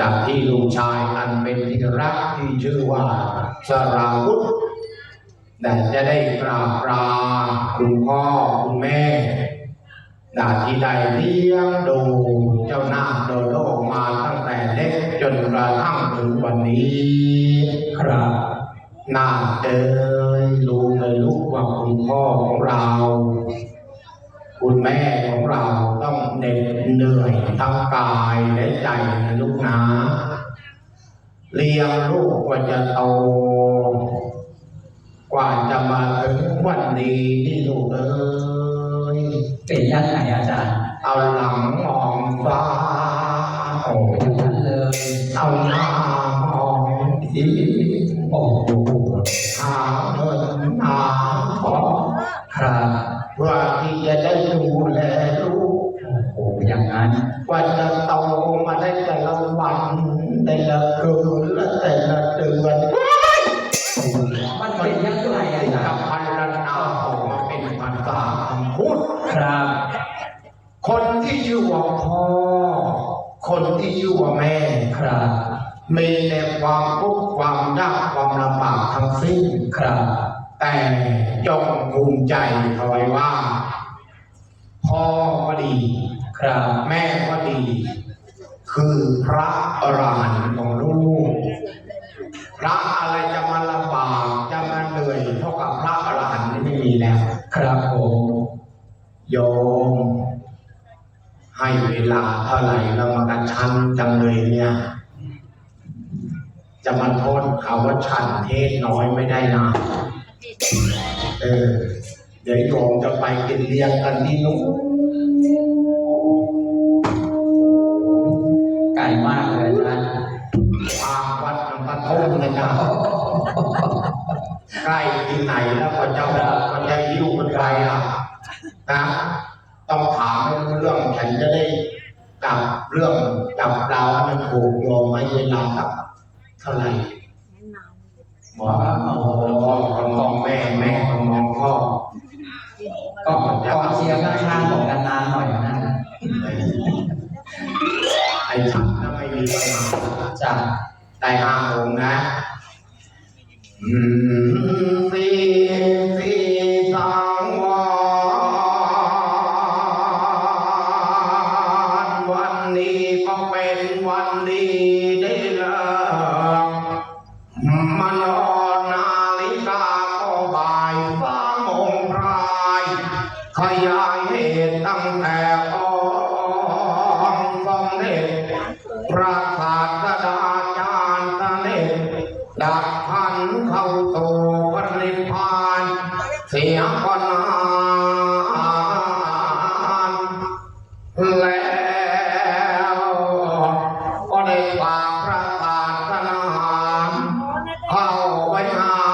ดังที่ลูกชายอันเป็นที่รักที่ชื่อว่าสราวุธแต่จะได้กราบลาคุณพ่อคุณแม่ดาที่ได้เลี้ยงดูเจ้านาโดโดมาตั้งแต่เล็กจนกระทั่งถึงวันนี้ ครับน่าเอ้ยรู้เลยลูกว่าคุณพ่อของเรา คุณแม่ของเรา เหน็ดเหนื่อยทั้งกายและใจนะลูกนะเลี้ยงลูกกว่าจะโตกว่าจะมาถึงวันนี้ที่ลูกเอ้ยเป็นยังไงอาจารย์ เอาหลังมองฟ้าโอ้ยเลยเอาหน้ามองที ละคืนและแต่ละเดือนมันเป็นยังไงอาที่จารนาออกมาเป็นภาษาคำพูดครับ คนที่ชื่อว่าพ่อ คนที่ชื่อว่าแม่ครับมีแต่ความทุกข์ความยากความลำบากทั้งสิ้นครับ แต่จงภูมิใจเอาไว้ว่า พ่อก็ดี ครับ แม่ก็ดี คือพระอรหันต์ของลูก พระอะไรจะมาลำบากจะมาเหนื่อยเท่ากับพระอรหันต์นี่ไม่มีแล้ว ครับผมโยมให้เวลาเท่าไหร่เรามากันชันจังเลยเนี่ย จะมาโทษเขาว่าฉันเทศน้อยไม่ได้นะเออ เดี๋ยวโยมจะไปกินเลี้ยงกันที่นู้น ใกล้ที่ไหนแล้วก็จะบอกก็จะยิ้วกันไปอะนะต้องถามเรื่องฉันจะได้จับเรื่องจับเราวให้มันถูกโยมให้เวลากับเท่าไหร่บอกว่าโอ้โหก็มองแม่แม่มองพ่อก็กอเชียร์ข้างๆบอกกันนานหน่อยนะไอ้ฉันไม่มีปัญหาจ้ะได้ห้าองค์นะ พรายขยายเหตุตั้งแต่อองสมเด็จพระ এই আমার